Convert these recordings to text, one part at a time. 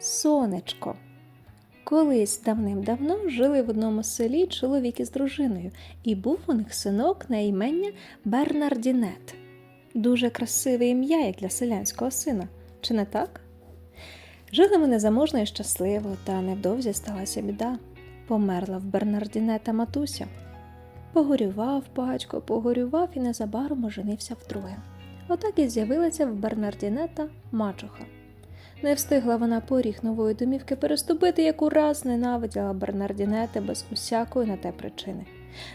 Сонечко. Колись давним-давно жили в одному селі чоловік із дружиною, і був у них синок на імення Бернардінет. Дуже красиве ім'я, як для селянського сина, чи не так? Жили вони заможно і щасливо, та невдовзі сталася біда. Померла в Бернардінета матуся. Погорював батько, погорював і незабаром оженився вдруге. Отак і з'явилася в Бернардінета мачуха. Не встигла вона поріг нової домівки переступити, як ураз ненавиділа Бернардінета без усякої на те причини.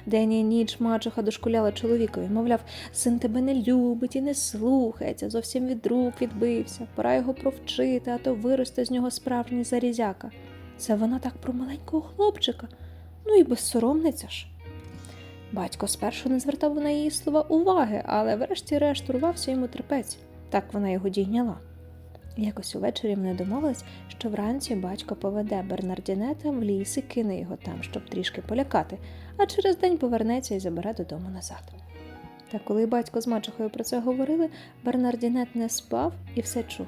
День і ніч мачуха дошкуляла чоловікові, мовляв, син тебе не любить і не слухається, зовсім від рук відбився, пора його провчити, а то виросте з нього справжній зарізяка. Це вона так про маленького хлопчика, ну і безсоромниця ж. Батько спершу не звертав на її слова уваги, але врешті-решт урвався йому терпець. Так вона його дійняла. Якось увечері вони домовились, що вранці батько поведе Бернардінета в ліс і кине його там, щоб трішки полякати, а через день повернеться і забере додому назад. Та коли батько з мачухою про це говорили, Бернардінет не спав і все чув.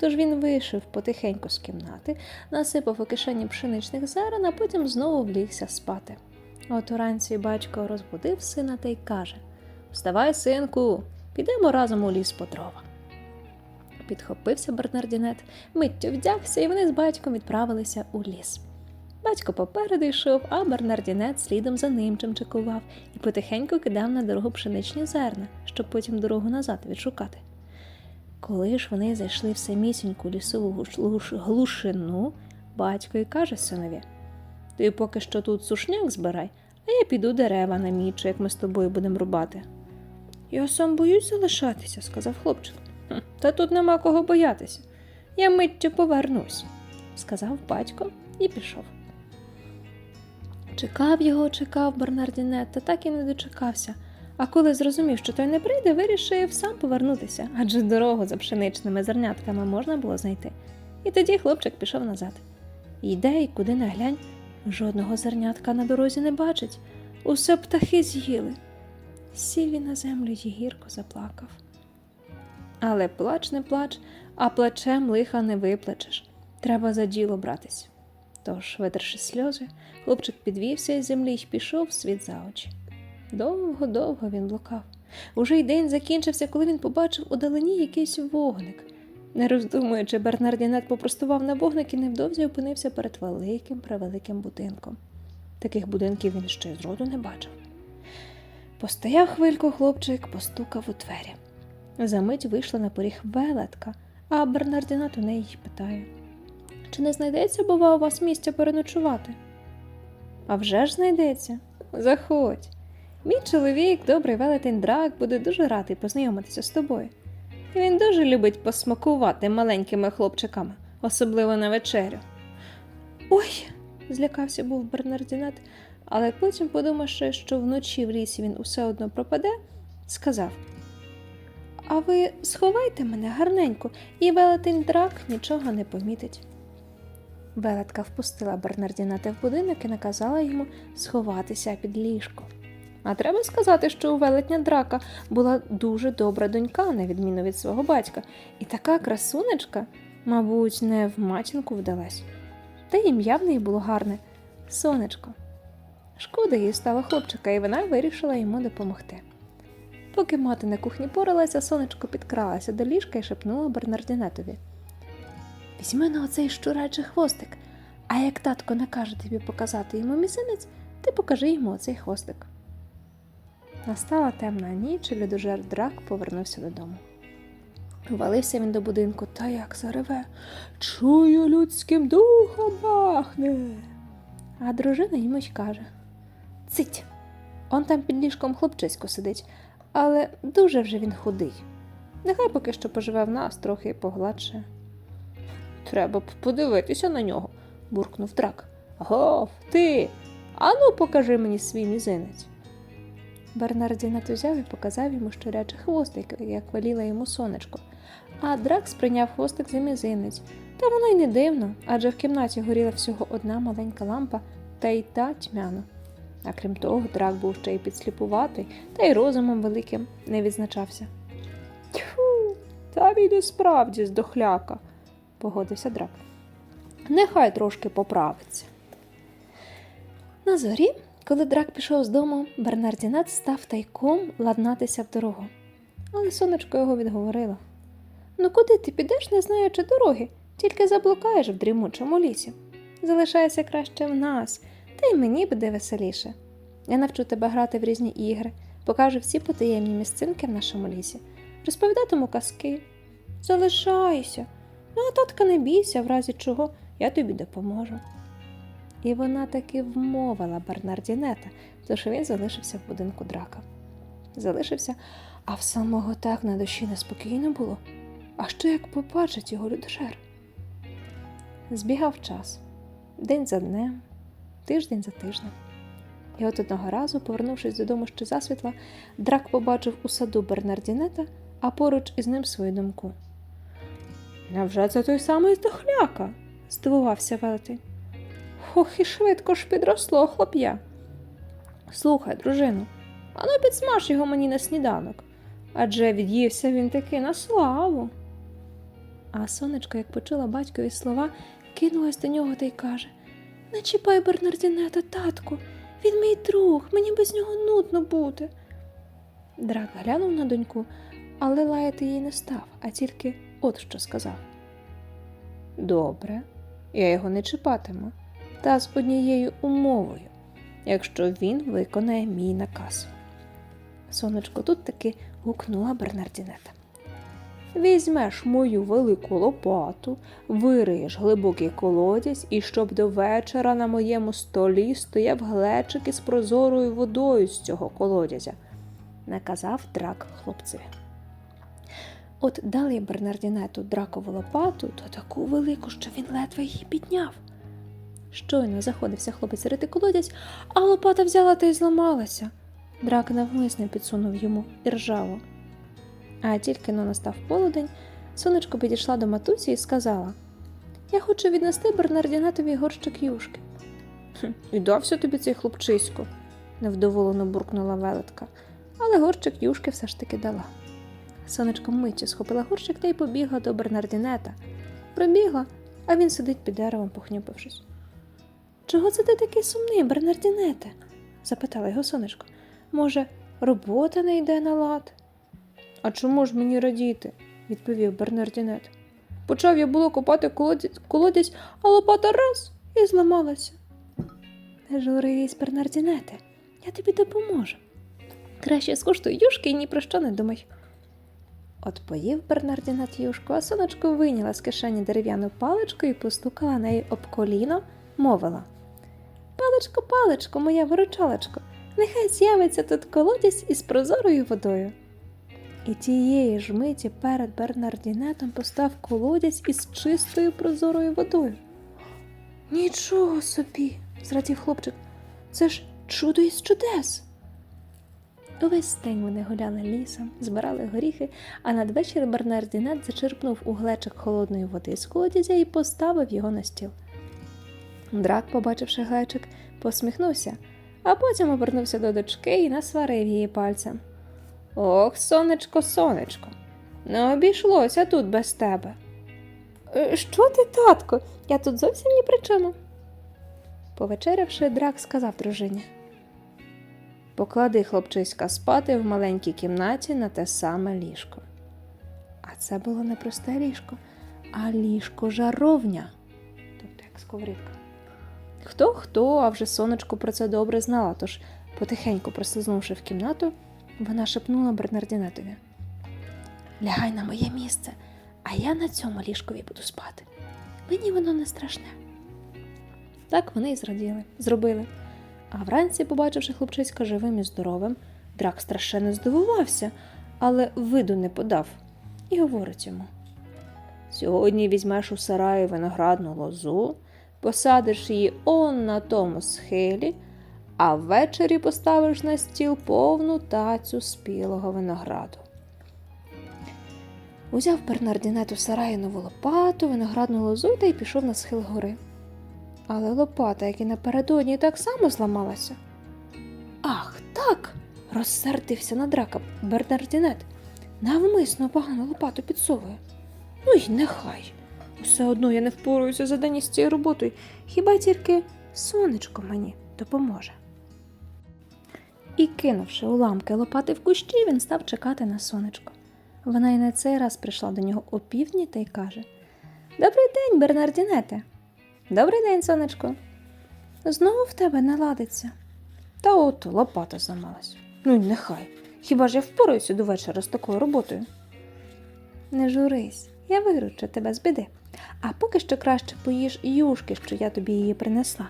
Тож він вийшов потихеньку з кімнати, насипав у кишені пшеничних зерен, а потім знову влігся спати. От уранці батько розбудив сина та й каже: Вставай, синку, підемо разом у ліс по дрова. Підхопився Бернардінет, миттю вдягся, і вони з батьком відправилися у ліс. Батько попереду йшов, а Бернардінет слідом за ним чимчикував і потихеньку кидав на дорогу пшеничні зерна, щоб потім дорогу назад відшукати. Коли ж вони зайшли в самісіньку лісову глушину, батько й каже синові: Ти поки що тут сушняк збирай, а я піду дерева намічу, як ми з тобою будемо рубати. Я сам боюсь залишатися, сказав хлопчик. «Хм, Та тут нема кого боятися. Я миттю повернусь, сказав батько і пішов. Чекав його, чекав Бернардінет, та так і не дочекався. А коли зрозумів, що той не прийде, вирішив сам повернутися, адже дорогу за пшеничними зернятками можна було знайти. І тоді хлопчик пішов назад. Йде і куди не глянь, жодного зернятка на дорозі не бачить. Усе птахи з'їли. Сів він на землю й гірко заплакав. Але плач не плач, а плачем лиха не виплачеш. Треба за діло братись. Тож, витерши сльози, хлопчик підвівся із землі й пішов світ за очі. Довго-довго він блукав. Уже й день закінчився, коли він побачив удалині якийсь вогник. Не роздумуючи, Бернардінет попростував на вогник і невдовзі опинився перед великим превеликим будинком. Таких будинків він ще зроду не бачив. Постояв хвильку хлопчик, постукав у двері. Замить вийшла на поріг велетка, а Бернардінат у неї питає: Чи не знайдеться, бува, у вас місця переночувати? А вже ж знайдеться. Заходь. Мій чоловік, добрий велетень драк, буде дуже радий познайомитися з тобою. Він дуже любить посмакувати маленькими хлопчиками, особливо на вечерю. Ой, злякався був Бернардінет, але потім, подумавши, що вночі в лісі він усе одно пропаде, сказав: А ви сховайте мене гарненько, і велетень драк нічого не помітить. Велетка впустила Бернардінета в будинок і наказала йому сховатися під ліжко. А треба сказати, що у велетня драка була дуже добра донька, на відміну від свого батька, і така красунечка, мабуть, не в матінку вдалась. Та ім'я в неї було гарне сонечко. Шкода їй стало хлопчика, і вона вирішила йому допомогти. Поки мати на кухні поралася, сонечко підкралася до ліжка і шепнула Бернардінетові. Візьми на оцей щурачий хвостик, а як татко накаже тобі показати йому мізинець, ти покажи йому оцей хвостик. Настала темна ніч, і людожер драк повернувся додому. Валився він до будинку та як зареве. Чую, людським духом пахне. А дружина йому й каже: Цить, он там під ліжком хлопчисько сидить, але дуже вже він худий. Нехай поки що поживе в нас, трохи погладше. Треба б подивитися на нього, буркнув драк. Гов, ти. Ану, покажи мені свій мізинець. Бернардінет узяв і показав йому щурячий хвостик, як веліла йому сонечко. А драк сприйняв хвостик за мізинець. Та воно й не дивно, адже в кімнаті горіла всього одна маленька лампа, та й та тьмяна. А крім того, драк був ще й підсліпуватий, та й розумом великим не відзначався. Тьфу, та він і справді здохляка, погодився драк. Нехай трошки поправиться. На зорі, коли драк пішов з дому, Бернардінат став тайком ладнатися в дорогу. Але сонечко його відговорило. Ну куди ти підеш, не знаючи дороги, тільки заблукаєш в дрімучому лісі. Залишайся краще в нас, та й мені буде веселіше. Я навчу тебе грати в різні ігри, покажу всі потаємні місцинки в нашому лісі, розповідатиму казки. Залишайся. Ну, а татка не бійся, в разі чого я тобі допоможу. І вона таки вмовила Бернардінета, тож він залишився в будинку драка. Залишився, а в самого так на душі неспокійно було. А що як побачить його людожер? Збігав час день за днем, тиждень за тижнем. І от одного разу, повернувшись додому ще засвітла, драк побачив у саду Бернардінета, а поруч із ним свою думку. Невже це той самий здохляка? здивувався велетень. Ох, і швидко ж підросло хлоп'я. Слухай, дружину, ану підсмаж його мені на сніданок, адже від'ївся він таки на славу. А сонечко, як почула батькові слова, кинулась до нього та й каже Не чіпай Бернардінета, татку, він мій друг, мені без нього нудно буде. Драк глянув на доньку, але лаяти її не став, а тільки от що сказав. Добре, я його не чіпатиму, та з однією умовою, якщо він виконає мій наказ. Сонечко тут таки гукнула Бернардінета. Візьмеш мою велику лопату, вириєш глибокий колодязь, і щоб до вечора на моєму столі стояв глечик із прозорою водою з цього колодязя, наказав драк хлопцеві. От дали Бернардінету дракову лопату, то таку велику, що він ледве її підняв. Щойно заходився хлопець рити колодязь, а лопата взяла та й зламалася. Драк навмисно підсунув йому іржаву. А тільки но настав полудень, сонечко підійшла до матусі і сказала: Я хочу віднести Бернардінетові горщик юшки. «Хм, І дався тобі цей хлопчисько, невдоволено буркнула велетка, але горщик юшки все ж таки дала. Сонечко миттю схопила горщик та й побігла до Бернардінета. Прибігла, а він сидить під деревом, похнюпившись. Чого це ти такий сумний, Бернардінете? запитала його сонечко. Може, робота не йде на лад? А чому ж мені радіти? відповів Бернардінет. Почав я було копати колодязь, а лопата раз і зламалася. Не журись, Бернардінете, я тобі допоможу. Краще скуштуй юшки і ні про що не думай. От поїв Бернардінет юшку, а сонечко вийняла з кишені дерев'яну паличку і постукала нею об коліно, мовила. Паличко, паличко, моя виручалочко, нехай з'явиться тут колодязь із прозорою водою. І тієї ж миті перед Бернардінетом постав колодязь із чистою прозорою водою. Нічого собі, зрадів хлопчик, це ж чудо із чудес. Увесь день вони гуляли лісом, збирали горіхи, а надвечір Бернардінет зачерпнув у глечик холодної води з колодязя і поставив його на стіл. Драк, побачивши глечик, посміхнувся, а потім обернувся до дочки і насварив її пальцем. Ох, сонечко, сонечко, не обійшлося тут без тебе. «Е, Що ти, татко? Я тут зовсім ні при чому. Повечерявши, драк сказав дружині. Поклади хлопчиська спати в маленькій кімнаті на те саме ліжко. А це було не просте ліжко, а ліжко жаровня, тобто як сковорідка. Хто хто, а вже сонечко про це добре знала, тож, потихеньку прослизнувши в кімнату, вона шепнула Бернардінетові. Лягай на моє місце, а я на цьому ліжкові буду спати. Мені воно не страшне. Так вони і зраділи, зробили. А вранці, побачивши хлопчиська живим і здоровим, драк страшенно здивувався, але виду не подав і говорить йому: Сьогодні візьмеш у сараї виноградну лозу, посадиш її он на тому схилі, а ввечері поставиш на стіл повну тацю спілого винограду. Узяв Бернардінет у сараї лопату, виноградну лозу та й пішов на схил гори. Але лопата, як і напередодні, так само зламалася. Ах, так. розсердився на драка Бернардінет. Навмисно погану лопату підсовує. Ну й нехай. Усе одно я не впораюся за день із цією роботою. Хіба тільки сонечко мені допоможе. І кинувши уламки лопати в кущі, він став чекати на сонечко. Вона й на цей раз прийшла до нього о півдні та й каже: Добрий день, Бернардінете. Добрий день, сонечко. Знову в тебе не ладиться. Та от лопата зламалась. Ну й нехай. Хіба ж я впораюся до вечора з такою роботою? Не журись, я виручу тебе з біди. А поки що краще поїж юшки, що я тобі її принесла.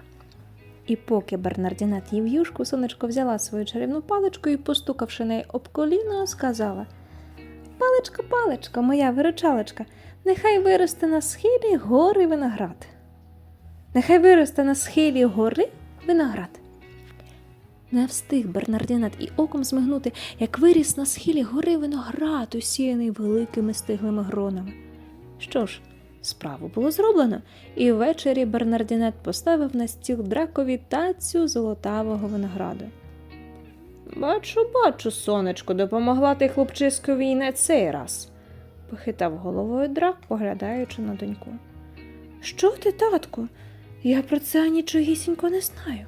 І поки Бернардінет їв юшку, сонечко взяла свою чарівну паличку і, постукавши неї об коліно, сказала Паличка, паличка, моя виручалочка, нехай виросте на схилі гори виноград. Нехай виросте на схилі гори виноград. Не встиг Бернардінет і оком змигнути, як виріс на схилі гори виноград, усіяний великими стиглими гронами. Що ж, справу було зроблено, і ввечері Бернардінет поставив на стіл дракові тацю золотавого винограду. Бачу, бачу, сонечко, допомогла ти хлопчискові на цей раз, похитав головою драк, поглядаючи на доньку. Що ти, татку? Я про це нічогісінько не знаю.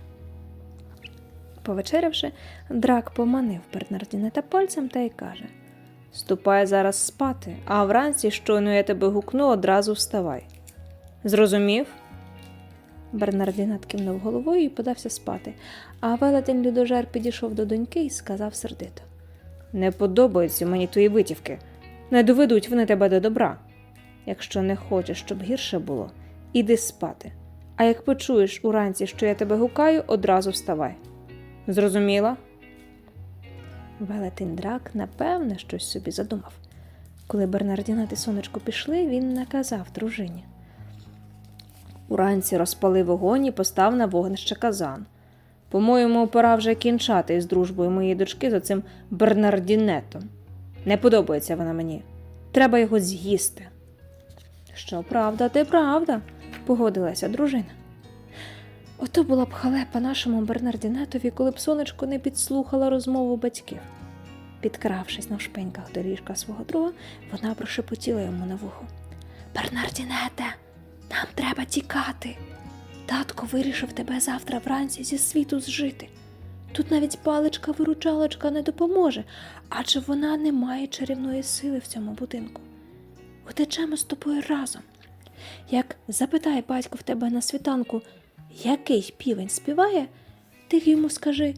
Повечерявши, драк поманив Бернардінета пальцем та й каже Ступай зараз спати, а вранці, щойно я тебе гукну, одразу вставай. Зрозумів? Бернардінет кивнув головою і подався спати, а велетень людожер підійшов до доньки і сказав сердито Не подобаються мені твої витівки. Не доведуть вони тебе до добра. Якщо не хочеш, щоб гірше було, іди спати. А як почуєш уранці, що я тебе гукаю, одразу вставай. Зрозуміла? Велетень драк, напевне, щось собі задумав. Коли Бернардінат і сонечко пішли, він наказав дружині. Уранці розпали вогонь і постав на вогнище казан. По-моєму, пора вже кінчати із дружбою моєї дочки з оцим Бернардінетом. Не подобається вона мені. Треба його з'їсти. Що правда, ти правда, погодилася дружина. Ото була б халепа нашому Бернардінетові, коли б сонечко не підслухала розмову батьків. Підкравшись на шпеньках до ліжка свого друга, вона прошепотіла йому на вухо. Бернардінете, нам треба тікати. Татко вирішив тебе завтра вранці зі світу зжити. Тут навіть паличка-виручалочка не допоможе, адже вона не має чарівної сили в цьому будинку. Утечемо з тобою разом. Як запитає батько в тебе на світанку, який півень співає, ти йому скажи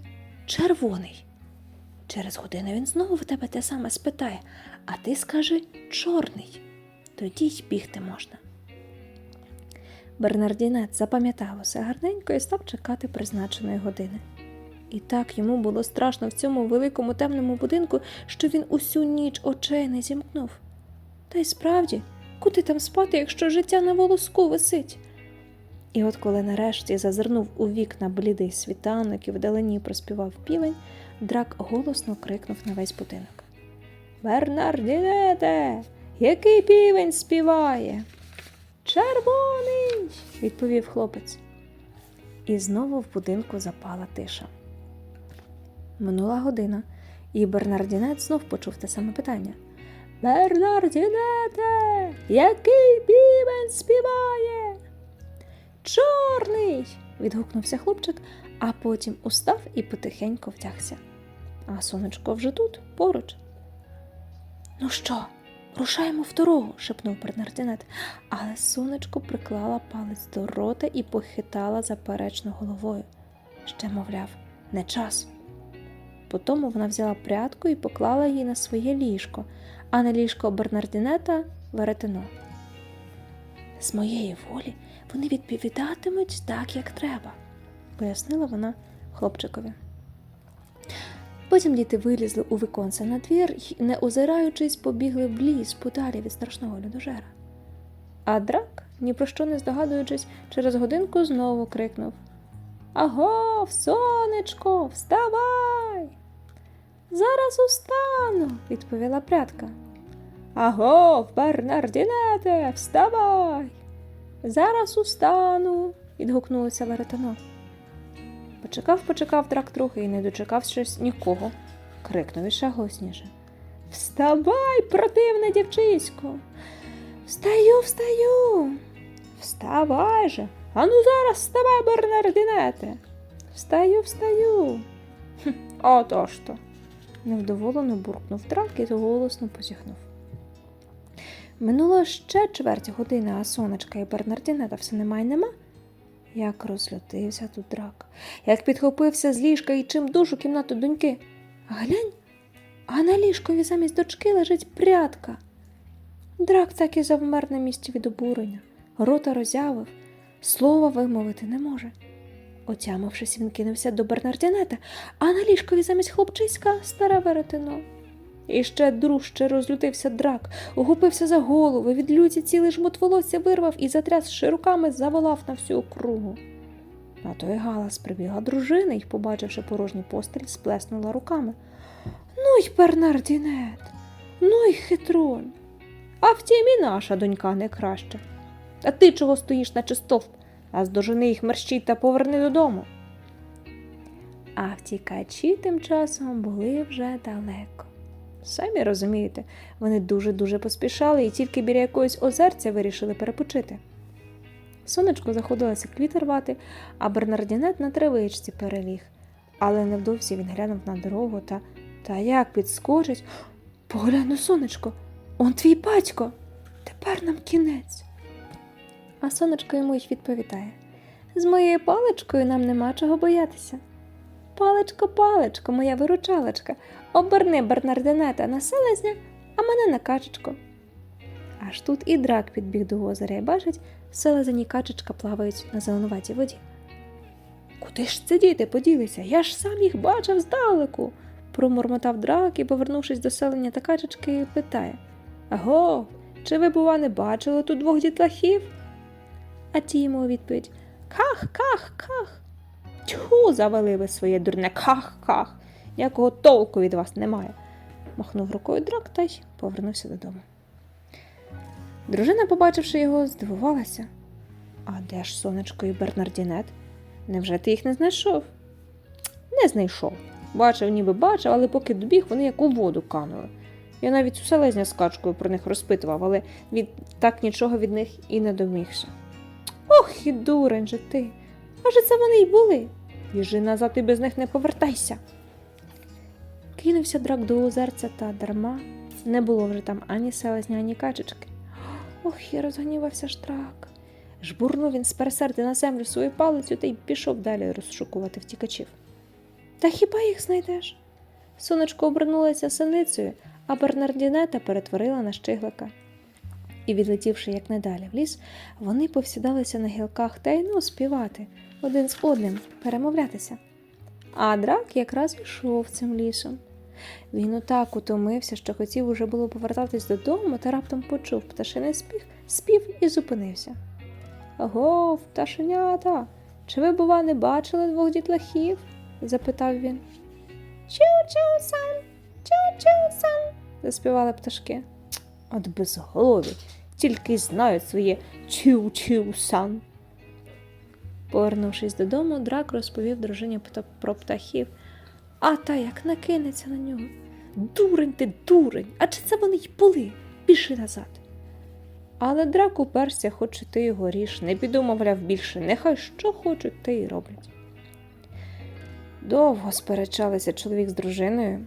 червоний. Через годину він знову в тебе те саме спитає, а ти скажи чорний. Тоді й бігти можна. Бернардінет запам'ятав усе гарненько і став чекати призначеної години. І так йому було страшно в цьому великому темному будинку, що він усю ніч очей не зімкнув. Та й справді, куди там спати, якщо життя на волоску висить? І от коли нарешті зазирнув у вікна блідий світанок і вдалині проспівав півень, драк голосно крикнув на весь будинок. Бернардінете, який півень співає? Червоний, відповів хлопець. І знову в будинку запала тиша. Минула година, і Бернардінет знов почув те саме питання. Бернардінете, який півень співає? Чорний. відгукнувся хлопчик, а потім устав і потихенько втягся. А сонечко вже тут, поруч. Ну що, рушаємо в дорогу, шепнув Бернардінет, але сонечко приклала палець до рота і похитала заперечно головою. Ще, мовляв, не час. Потому вона взяла прядку і поклала її на своє ліжко, а на ліжко Бернардінета веретено. З моєї волі вони відповідатимуть так, як треба, пояснила вона хлопчикові. Потім діти вилізли у віконце на двір і, не озираючись, побігли в ліс подалі від страшного людожера. А драк, ні про що не здогадуючись, через годинку знову крикнув Агов, сонечко, вставай! Зараз устану, відповіла прядка. Агов, Бернардінете, вставай! Зараз устану, відгукнулося веретено. Почекав, почекав драк трохи і не дочекавшись нікого, крикнув іще голосніше. Вставай, противне дівчисько! Встаю, встаю. Вставай же. Ану зараз вставай, Бернардинете. Встаю, встаю. «Хм, Отож то. Невдоволено буркнув драк і голосно позіхнув. Минуло ще чверть години, а сонечка і Бернардинета все нема й нема. Як розлютився тут драк, як підхопився з ліжка і чим душу кімнату доньки. Глянь, а на ліжкові замість дочки лежить прядка. Драк так і завмер на місці від обурення, рота роззявив, слова вимовити не може. Отямившись, він кинувся до Бернардінета, а на ліжкові замість хлопчиська старе веретено. І ще дружче розлютився драк, ухопився за голову, від люті цілий жмут волосся вирвав і затрясши руками, заволав на всю округу. На той галас прибігла дружина і, побачивши порожній постель, сплеснула руками. Ну й Бернардінет, ну й хитрон. А втім і наша донька не краща. А ти чого стоїш, наче стовп, а здожени їх мерщій та поверни додому. А втікачі тим часом були вже далеко. Самі розумієте, вони дуже-дуже поспішали і тільки біля якогось озерця вирішили перепочити. Сонечко заходилося квіти рвати, а Бернардінет на травичці переліг. Але невдовзі він глянув на дорогу та, та як підскочить. Поглянь, ну, сонечко, он твій батько. Тепер нам кінець. А сонечко йому й відповідає: з моєю паличкою нам нема чого боятися. Паличко, паличко, моя виручалочка, оберни Бернардинета на селезня, а мене на качечку. Аж тут і драк підбіг до озера і бачить, селезень і качечка плавають на зеленуватій воді. Куди ж це діти поділися? Я ж сам їх бачив здалеку, промормотав драк і, повернувшись до селення та качечки, питає Аго, чи ви, бува, не бачили тут двох дітлахів? А ті йому у відповідь Ках, ках, ках. Тьху, завели ви своє дурне ках-ках. Ніякого толку від вас немає. Махнув рукою драк та й повернувся додому. Дружина, побачивши його, здивувалася. А де ж сонечко і Бернардінет? Невже ти їх не знайшов? Не знайшов. Бачив, ніби бачив, але поки добіг, вони як у воду канули. Я навіть у селезня з качкою про них розпитував, але від так нічого від них і не домігся. Ох, і дурень же ти. Аже це вони й були. Біжи назад і без них не повертайся. Кинувся драк до озерця та дарма. Не було вже там ані селезня, ані качечки. Ох, і розгнівався ж драк. Жбурнув він з пересерди на землю свою палицю та й пішов далі розшукувати втікачів. Та хіба їх знайдеш? Сонечко обернулася синицею, а Бернардінета перетворила на щиглика. І, відлетівши якнайдалі в ліс, вони повсідалися на гілках та й ну співати, один з одним перемовлятися. А драк якраз йшов цим лісом. Він отак утомився, що хотів уже було повертатись додому, та раптом почув пташиний спів, спів і зупинився. Аго, пташенята, чи ви, бува, не бачили двох дітлахів? запитав він. Чу-чу-сан, чу-чу-сан, заспівали пташки. От безголові, тільки знають своє чу-чу-сан. Повернувшись додому, драк розповів дружині про птахів, а та як накинеться на нього. Дурень ти, дурень, а чи це вони й були? Піши назад. Але драк уперся, хоч і ти його ріж, не піду, мовляв, більше, нехай що хочуть, те й роблять. Довго сперечалися чоловік з дружиною,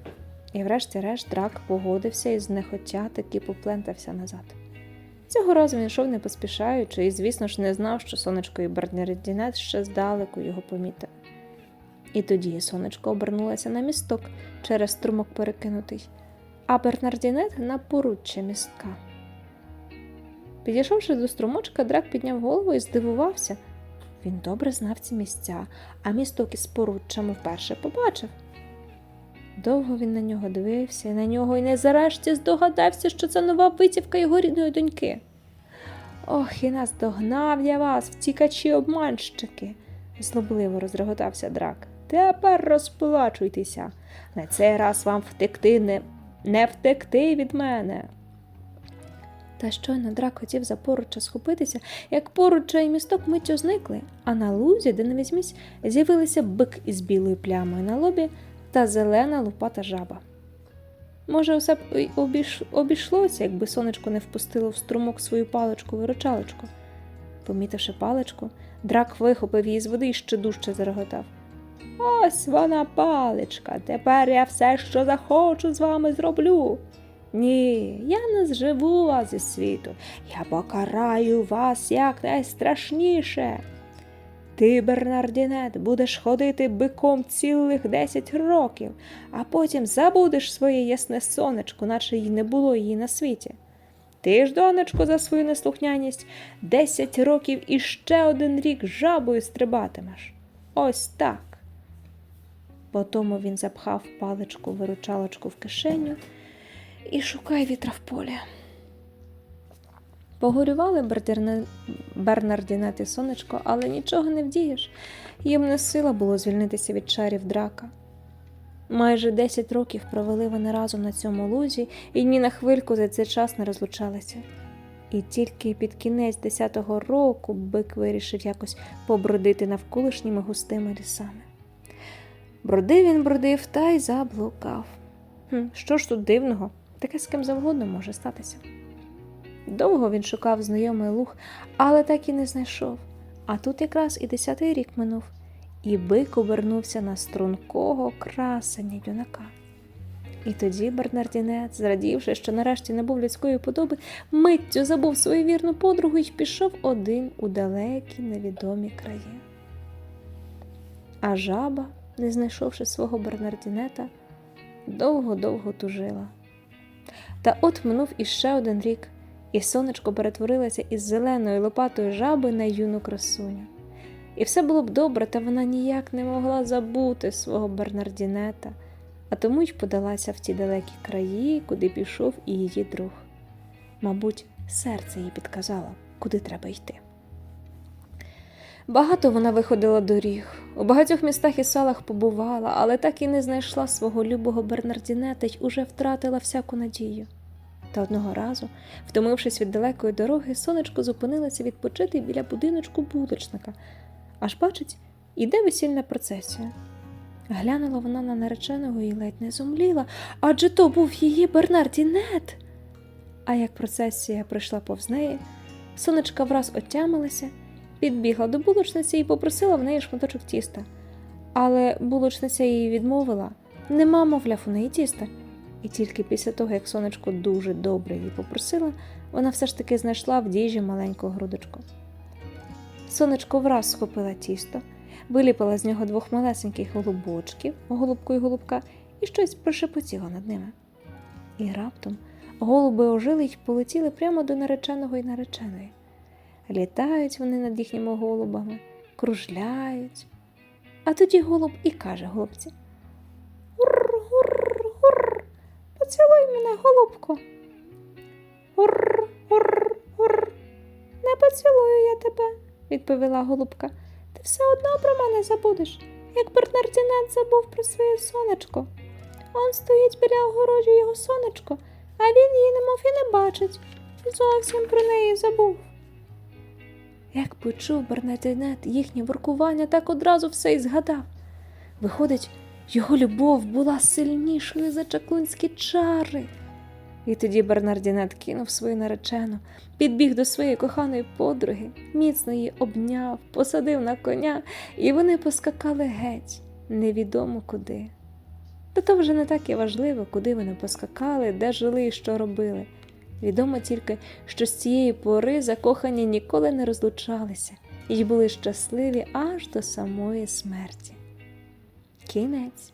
і врешті-решт драк погодився і знехотя таки поплентався назад. Цього разу він йшов не поспішаючи, і, звісно ж, не знав, що сонечко і Бернардінет ще здалеку його помітили. І тоді сонечко обернулося на місток через струмок перекинутий, а Бернардінет на поруччя містка. Підійшовши до струмочка, драк підняв голову і здивувався. Він добре знав ці місця, а місток із поруччями вперше побачив. Довго він на нього дивився, на нього і не зарешті здогадався, що це нова витівка його рідної доньки. Ох, і нас догнав я вас, втікачі обманщики, злобливо розреготався драк. Тепер розплачуйтеся. На цей раз вам втекти не, не втекти від мене. Та щойно драк хотів за поруччя схопитися, як поруччя і місток миттю зникли, а на лузі, де не візьмісь, з'явилися бик із білою плямою на лобі та зелена лупата жаба. Може, усе б обіш... обійшлося, якби сонечко не впустило в струмок свою паличку виручалочку. Помітивши паличку, драк вихопив її з води і ще дужче зареготав. Ось вона паличка. Тепер я все, що захочу, з вами зроблю. Ні, я не зживу вас зі світу. Я покараю вас якнайстрашніше. Ти, Бернардінет, будеш ходити биком цілих десять років, а потім забудеш своє ясне сонечко, наче й не було її на світі. Ти ж, донечко, за свою неслухняність десять років і ще один рік жабою стрибатимеш. Ось так. Потому він запхав паличку виручалочку в кишеню і шукай вітра в полі. Погорювали Бернардінет і сонечко, але нічого не вдієш. Їм не сила було звільнитися від чарів драка. Майже 10 років провели вони разом на цьому лузі і ні на хвильку за цей час не розлучалися. І тільки під кінець 10-го року бик вирішив якось побродити навколишніми густими лісами. Бродив він бродив та й заблукав. Хм, що ж тут дивного? Таке з ким завгодно може статися. Довго він шукав знайомий луг, але так і не знайшов. А тут якраз і десятий рік минув, і бик обернувся на стрункого красення юнака. І тоді Бернардінет, зрадівши, що нарешті набув людської подоби, миттю забув свою вірну подругу і пішов один у далекі невідомі краї. А жаба, не знайшовши свого Бернардінета, довго-довго тужила. Та от минув іще один рік, і сонечко перетворилося із зеленої лопатої жаби на юну красуню. І все було б добре, та вона ніяк не могла забути свого Бернардінета, а тому й подалася в ті далекі краї, куди пішов і її друг. Мабуть, серце їй підказало, куди треба йти. Багато вона виходила доріг, у багатьох містах і селах побувала, але так і не знайшла свого любого Бернардінета й уже втратила всяку надію. Та одного разу, втомившись від далекої дороги, сонечко зупинилося відпочити біля будиночку булочника, аж бачить, іде весільна процесія. Глянула вона на нареченого і ледь не зумліла, адже то був її Бернардінет. А як процесія прийшла повз неї, сонечка враз отямилася, підбігла до булочниці і попросила в неї шматочок тіста. Але булочниця її відмовила нема, мовляв, у неї тіста. І тільки після того, як сонечко дуже добре її попросила, вона все ж таки знайшла в діжі маленьку грудочку. Сонечко враз схопила тісто, виліпила з нього двох малесеньких голубочків, голубку і голубка, і щось прошепотіло над ними. І раптом голуби ожили й полетіли прямо до нареченого і нареченої. Літають вони над їхніми голубами, кружляють. А тоді голуб і каже голубці: Ур, ур, ур, поцілуй мене, голубко. Ур, ур, ур. Не поцілую я тебе, відповіла голубка. Ти все одно про мене забудеш, як Бернардінет забув про своє сонечко. Он стоїть біля огорожі його сонечко, а він її немов і не бачить, зовсім про неї забув. Як почув Бернардінет їхнє воркування, так одразу все й згадав. Виходить, його любов була сильнішою за чаклунські чари. І тоді Бернардінет кинув свою наречену, підбіг до своєї коханої подруги, міцно її обняв, посадив на коня, і вони поскакали геть, невідомо куди. Та то вже не так і важливо, куди вони поскакали, де жили і що робили. Відомо тільки, що з цієї пори закохані ніколи не розлучалися і були щасливі аж до самої смерті. Кінець.